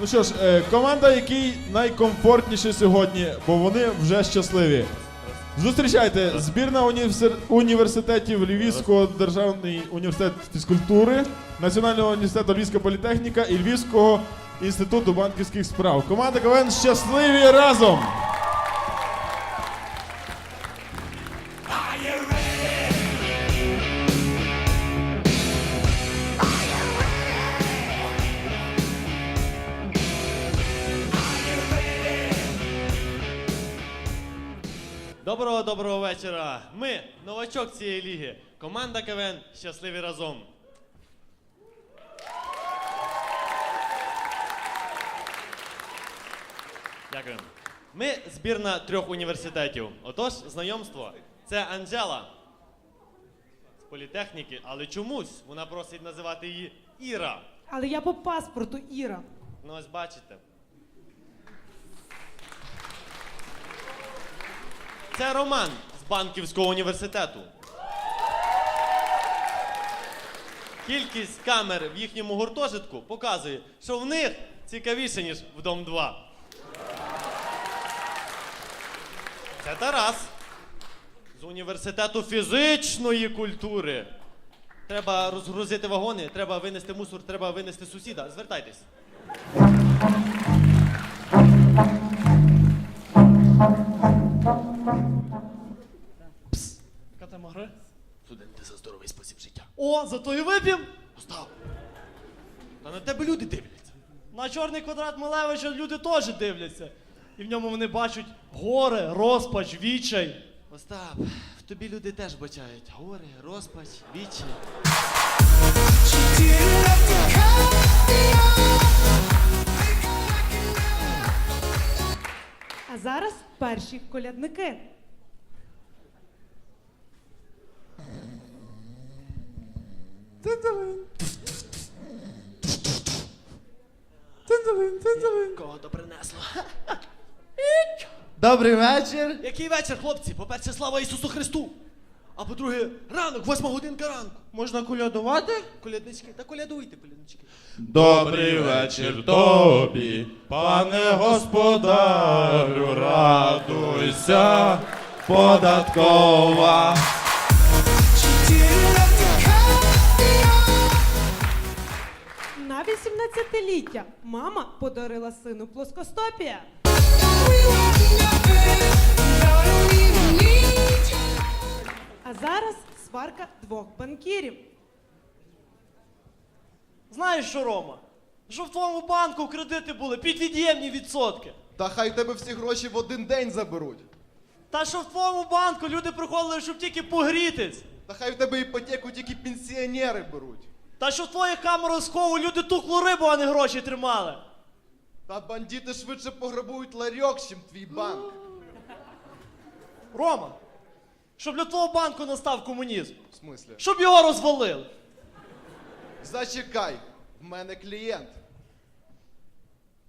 Ну що ж, е, команда, який найкомфортніше сьогодні, бо вони вже щасливі. Зустрічайте збірна університет, університетів Львівського державний університет фізкультури, Національного університету Львівська політехніка і Львівського інституту банківських справ. Команда КВН щасливі разом! Доброго доброго вечора. Ми новачок цієї ліги. Команда КВН щасливі разом. Дякую. Ми збірна трьох університетів. Отож, знайомство. Це Анжела з політехніки, але чомусь вона просить називати її Іра. Але я по паспорту Іра. Ну ось бачите. Це Роман з банківського університету. Кількість камер в їхньому гуртожитку показує, що в них цікавіше, ніж в Дом 2. Це Тарас з університету фізичної культури. Треба розгрузити вагони, треба винести мусор, треба винести сусіда. Звертайтесь. Катамари. Студенти за здоровий спосіб життя. О, зато і вип'єм. Остав. Та на тебе люди дивляться. На чорний квадрат Малевича люди теж дивляться. І в ньому вони бачать горе, розпач, відчай. Остап, в тобі люди теж бачають. Горе, розпач, вічі. А зараз перші колядники. Кого то принесло? Добрий вечір. Який вечір, хлопці? По-перше, слава Ісусу Христу. А по-друге, ранок, восьма годинка ранку. Можна колядувати? Коляднички, та колядуйте, коляднички. Добрий вечір тобі, пане господарю, радуйся, податкова. 18-ліття мама подарила сину плоскостопія. А зараз сварка двох банкірів. Знаєш що, Рома? Що в твоєму банку кредити були під від'ємні відсотки. Та хай в тебе всі гроші в один день заберуть. Та що в твоєму банку люди приходили, щоб тільки погрітись. Та хай в тебе іпотеку тільки пенсіонери беруть. Та що в твоїх камерах схову люди тухлу рибу, а не гроші тримали. Та бандити швидше пограбують ларьок, чим твій банк. Рома, щоб для твого банку настав комунізм. В смислі? Щоб його розвалили. Зачекай, в мене клієнт.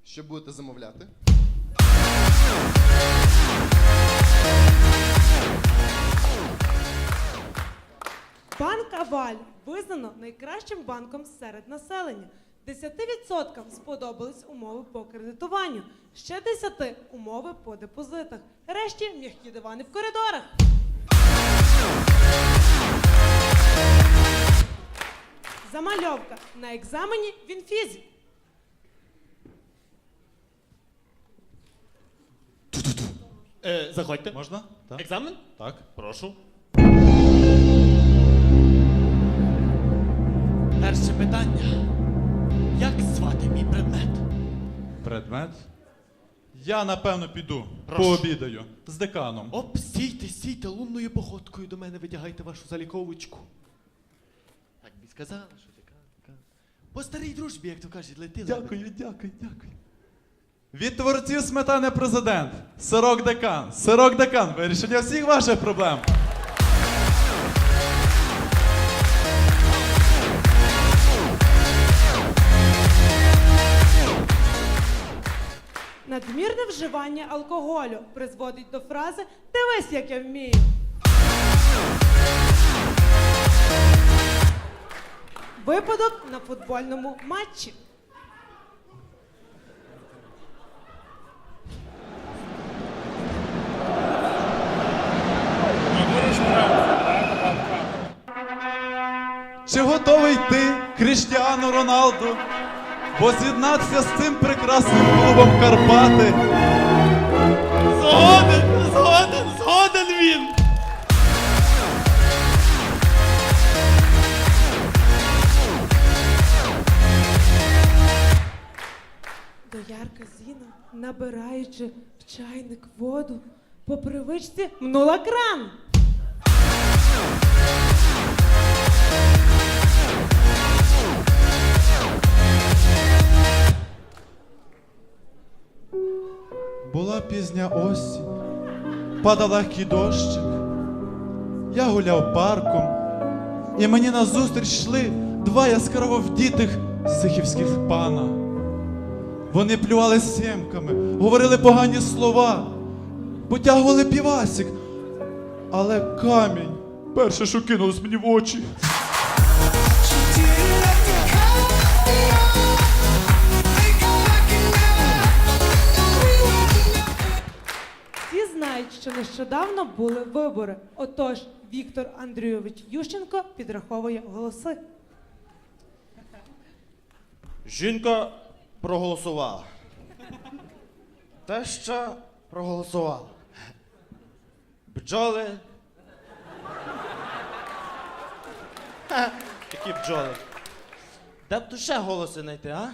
Що будете замовляти? Банк Аваль визнано найкращим банком серед населення. 10% сподобались умови по кредитуванню, ще 10 умови по депозитах. Решті м'які дивани в коридорах. Замальовка на екзамені в інфізі. Е, заходьте. Можна? Так. Екзамен? Так. Прошу. Перше питання. Як звати мій предмет? Предмет? Я напевно піду. Прошу. Пообідаю з деканом. Оп, стійте, стійте, лунною походкою до мене витягайте вашу заліковочку. Так би сказала, що така. По старій дружбі, як то кажуть, лети. Дякую, дякую, дякую. Від творців сметани президент. Сирок декан. Сирок декан. Вирішення всіх ваших проблем. Надмірне вживання алкоголю призводить до фрази Дивись, як я вмію. Випадок на футбольному матчі. Чи готовий ти Кріштіану Роналду? Бо з'єднатися з цим прекрасним клубом Карпати. Згоден, згоден, згоден він. Доярка Зіна, набираючи в чайник воду, по привичці мнула кран. Була пізня осінь, падав легкий дощик. Я гуляв парком, і мені назустріч йшли два яскраво вдітих сихівських пана. Вони плювали сімками, говорили погані слова, потягували півасик, але камінь перше, що кинулось мені в очі. Нещодавно були вибори. Отож, Віктор Андрійович Ющенко підраховує голоси. Жінка проголосувала. Теща проголосувала. Бджоли. Які бджоли. Де б тут ще голоси знайти, а?